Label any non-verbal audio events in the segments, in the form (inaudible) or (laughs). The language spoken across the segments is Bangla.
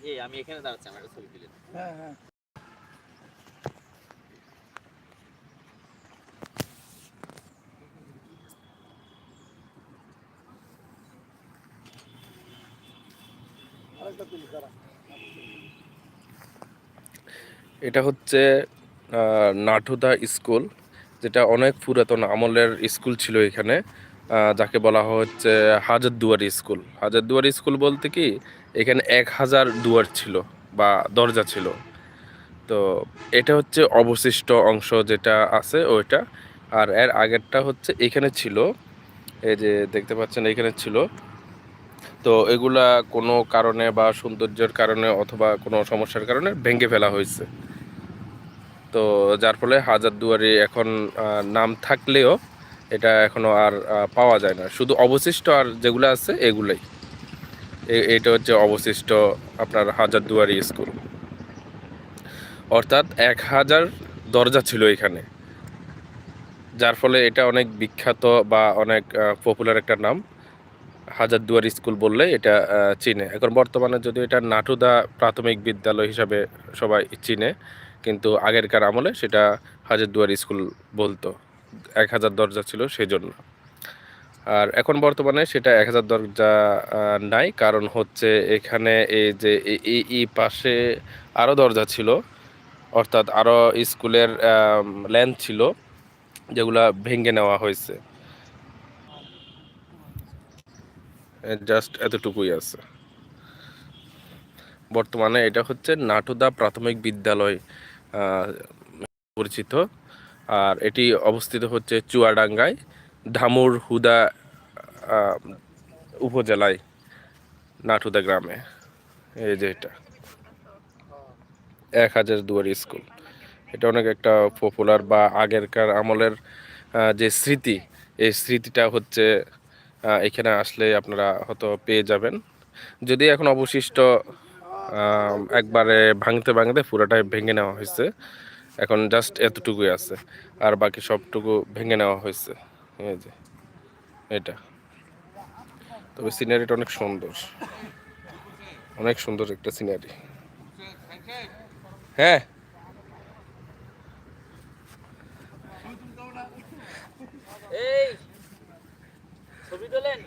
এই আমি এখানে দাঁড়াচ্ছি আমার ছবি তুলেন হ্যাঁ হ্যাঁ। এটা হচ্ছে আহ, নাটুদা স্কুল যেটা অনেক পুরাতন আমলের স্কুল ছিল এখানে। আহ, যাকে বলা হচ্ছে হাজারদুয়ারি স্কুল। হাজারদুয়ারি স্কুল বলতে কি, এখানে এক হাজার দুয়ার ছিল বা দরজা ছিল। তো এটা হচ্ছে অবশিষ্ট অংশ যেটা আছে ওইটা। আর এর আগেরটা হচ্ছে এখানে ছিল, এই যে দেখতে পাচ্ছেন এখানে ছিল। তো এগুলা কোনো কারণে বা সৌন্দর্যের কারণে অথবা কোনো সমস্যার কারণে ভেঙে ফেলা হয়েছে। তো যার ফলে হাজারদুয়ারি এখন নাম থাকলেও এটা এখনও আর পাওয়া যায় না। শুধু অবশিষ্ট আর যেগুলো আছে এগুলাই। এটা হচ্ছে অবশিষ্ট আপনার হাজারদুয়ারি স্কুল। অর্থাৎ এক হাজার দরজা ছিল এখানে। যার ফলে এটা অনেক বিখ্যাত বা অনেক পপুলার একটা নাম। হাজারদুয়ারি স্কুল বললে এটা চিনে। এখন বর্তমানে যদি এটা নাটুদা প্রাথমিক বিদ্যালয় হিসাবে সবাই চিনে, কিন্তু আগেরকার আমলে সেটা হাজারদুয়ারি স্কুল বলতো। এক হাজার দরজা ছিল সেই জন্য আর এখন বর্তমানে সেটা এক হাজার দরজা নাই। কারণ হচ্ছে এখানে এই যে এই- পাশে আরও দরজা ছিল। অর্থাৎ আরও স্কুলের ল্যান্ড ছিল, যেগুলা ভেঙে নেওয়া হয়েছে। জাস্ট এতটুকুই আছে। বর্তমানে এটা হচ্ছে নাটুদা প্রাথমিক বিদ্যালয় পরিচিত। আর এটি অবস্থিত হচ্ছে চুয়াডাঙ্গায়, ধামুর হুদা উপজেলায়, নাটুদা গ্রামে। এই যে এটা। এক হাজার দুয়ারি স্কুল। এটা অনেক একটা পপুলার বা আগেরকার আমলের যে স্মৃতি, এই স্মৃতিটা হচ্ছে এখানে আসলে আপনারা হয়তো পেয়ে যাবেন। যদি এখন অবশিষ্ট একবারে ভাঙতে ভাঙতে পুরোটাই ভেঙে নেওয়া হয়েছে এখন জাস্ট এতটুকুই আছে। আর বাকি সবটুকু ভেঙে নেওয়া হয়েছে। এই যে এটা। তবে সিনারিটা অনেক সুন্দর। অনেক সুন্দর একটা সিনারি হ্যাঁ। এই ছবি তোলেন?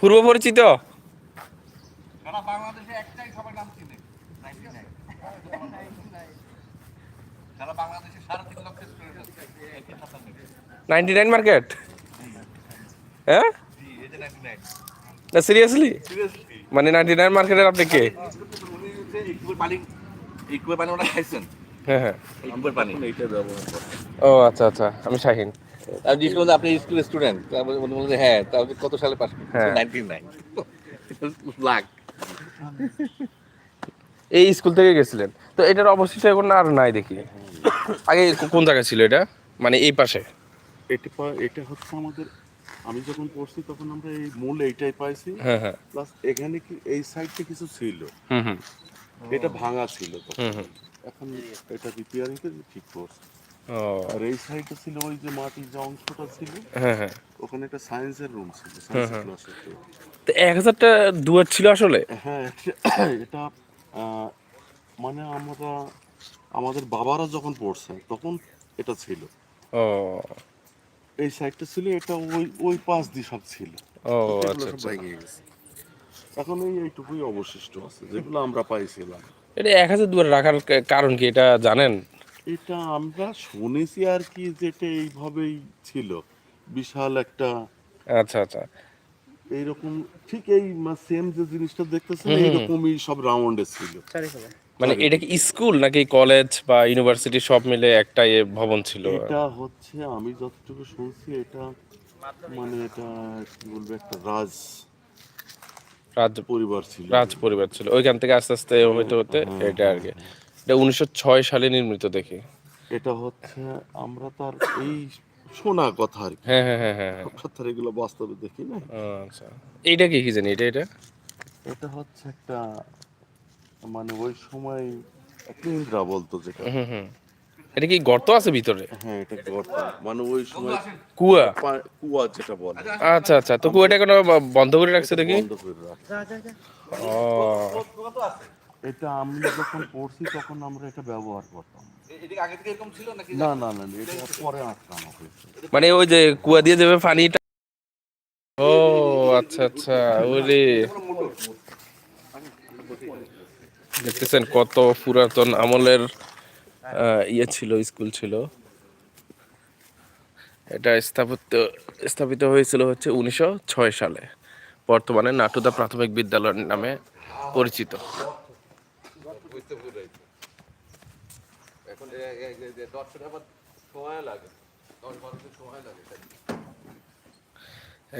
পূর্ব পরিচিত নাইনটি নাইন মার্কেট? হ্যাঁ? না সিরিয়াসলি সিরিয়াসলি মানে নাইনটি নাইন মার্কেটের আপনি কে? হ্যাঁ হ্যাঁ। ও আচ্ছা আচ্ছা আমি শাহিন। আপনি স্কুল স্টুডেন্ট হ্যাঁ কত সালে পাস হ্যাঁ। Ninety nine. (laughs) লাখ এই স্কুল থেকে গেছিলেন। তো এটার অবশিষ্ট এখন আর নাই দেখি। আগে কোন জায়গায় ছিল এটা? মানে এই পাশে। এটা এটা হচ্ছে আমাদের আমি যখন পড়ছি তখন আমরা এই মূল এইটাই পাইছি। হ্যাঁ হ্যাঁ। প্লাস এখানে কি এই সাইডটা কিছু ছিল। হুম হুম। এটা ভাঙা ছিল তখন। এখন এটা রিপেয়ারিং করে ঠিক করছে। আর এই সাইডটা ছিল ওই যে মাটির যে অংশটা ছিল। হ্যাঁ হ্যাঁ। ওখানে একটা সায়েন্সের রুম ছিল সায়েন্সের। ক্লাসের তো এক হাজারটা দুয়ার ছিল আসলে? হ্যাঁ এটা- মানে আমরা আমাদের বাবারা যখন পড়ছে তখন এটা ছিল। ও। এই সাইডটা ছিল এটা ওই ওই পাশ দিয়ে সব ছিল। ও আচ্ছা আচ্ছা। এখন এই এইটুকুই অবশিষ্ট আছে যেগুলো আমরা পাইছিলাম। এটা এক হাজার দুয়ার রাখার কারণ কি এটা জানেন? এটা আমরা শুনেছি আর কি যেটা এইভাবেই ছিল। বিশাল একটা আচ্ছা আচ্ছা। এইরকম ঠিক এই সেম যে জিনিসটা দেখতেছেন এইরকমই সব রাউন্ডে ছিল। মানে এটা কি স্কুল নাকি কলেজ বা ইউনিভার্সিটি সব মিলে একটা এ ভবন ছিল? এটা হচ্ছে আমি যতটুকু শুনছি এটা মানে এটা কি বলব একটা রাজ রাজ পরিবার ছিল। রাজ পরিবার ছিল। ওইখান থেকে আস্তে আস্তে হইতে হতে এটা আর কি। এটা উনিশশো ছয় সালে নির্মিত দেখি। এটা হচ্ছে আমরা তার এই শোনা কথা আর কি। হ্যাঁ হ্যাঁ হ্যাঁ হ্যাঁ হ্যাঁ। আমরা এগুলো বাস্তবে দেখি না? আচ্ছা। এইটা কি কি জানি? এটা এটা? এটা হচ্ছে একটা মানে ওই সময় একটা ইন্দ্রা বলতো যেটা। হুম হুম। এটা কি গর্ত আছে ভিতরে? হ্যাঁ এটা গর্ত। মানে ওই সময় কুয়া কুয়া? যেটা বলে। আচ্ছা আচ্ছা। তো কুয়াটা কোনো বন্ধ করে রাখছে দেখি বন্ধ করে রাখে। ও। এটা আমি যখন পড়ছি তখন আমরা এটা ব্যবহার করতাম। এদিকে আগে থেকে এরকম ছিল নাকি? না না না এটা পরে আটকানো হয়েছে। মানে ওই যে কুয়া দিয়ে যাবে পানিটা ও আচ্ছা আচ্ছা ওরে। দেখতেছেন কত পুরাতন আমলের আহ, ইয়ে ছিল স্কুল ছিল। এটা স্থাপিত স্থাপিত হয়েছিল হচ্ছে উনিশশো ছয় সালে। বর্তমানে নাটুদা প্রাথমিক বিদ্যালয় নামে পরিচিত।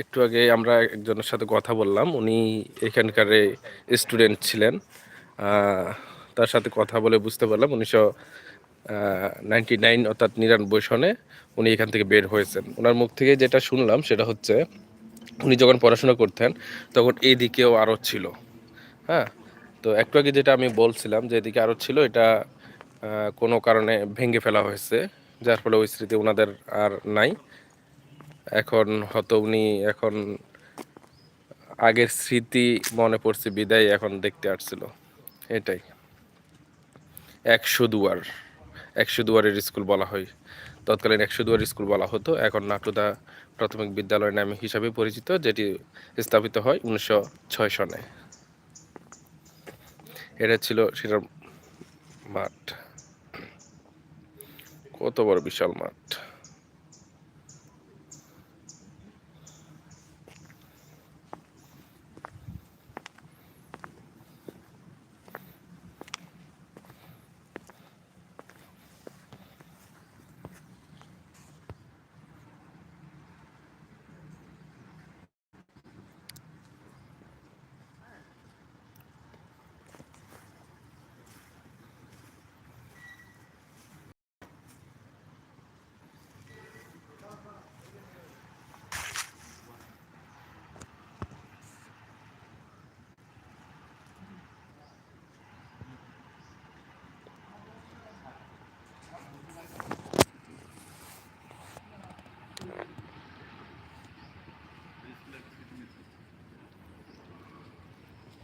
একটু আগে আমরা একজনের সাথে কথা বললাম, উনি এখানকার স্টুডেন্ট ছিলেন তার সাথে কথা বলে বুঝতে পারলাম উনিশশো নাইনটি নাইন অর্থাৎ নিরানব্বই সনে উনি এখান থেকে বের হয়েছেন। ওনার মুখ থেকে যেটা শুনলাম সেটা হচ্ছে, উনি যখন পড়াশোনা করতেন তখন এই দিকেও আরও ছিল। হ্যাঁ তো একটু আগে যেটা আমি বলছিলাম যে এদিকে আরও ছিল, এটা কোনো কারণে ভেঙে ফেলা হয়েছে, যার ফলে ওই স্মৃতি ওনাদের আর নাই। এখন হয়তো উনি এখন আগের স্মৃতি মনে পড়ছে, বিদায় এখন দেখতে আসছিল। এটাই। একশো দুয়ার একশো দুয়ারের স্কুল বলা হয়। তৎকালীন একশো দুয়ার স্কুল বলা হতো। এখন নাটুদা প্রাথমিক বিদ্যালয় নামে হিসাবে পরিচিত, যেটি স্থাপিত হয় উনিশশো ছয় সনে। এটা ছিল সেটার মাঠ। কত বড় বিশাল মাঠ।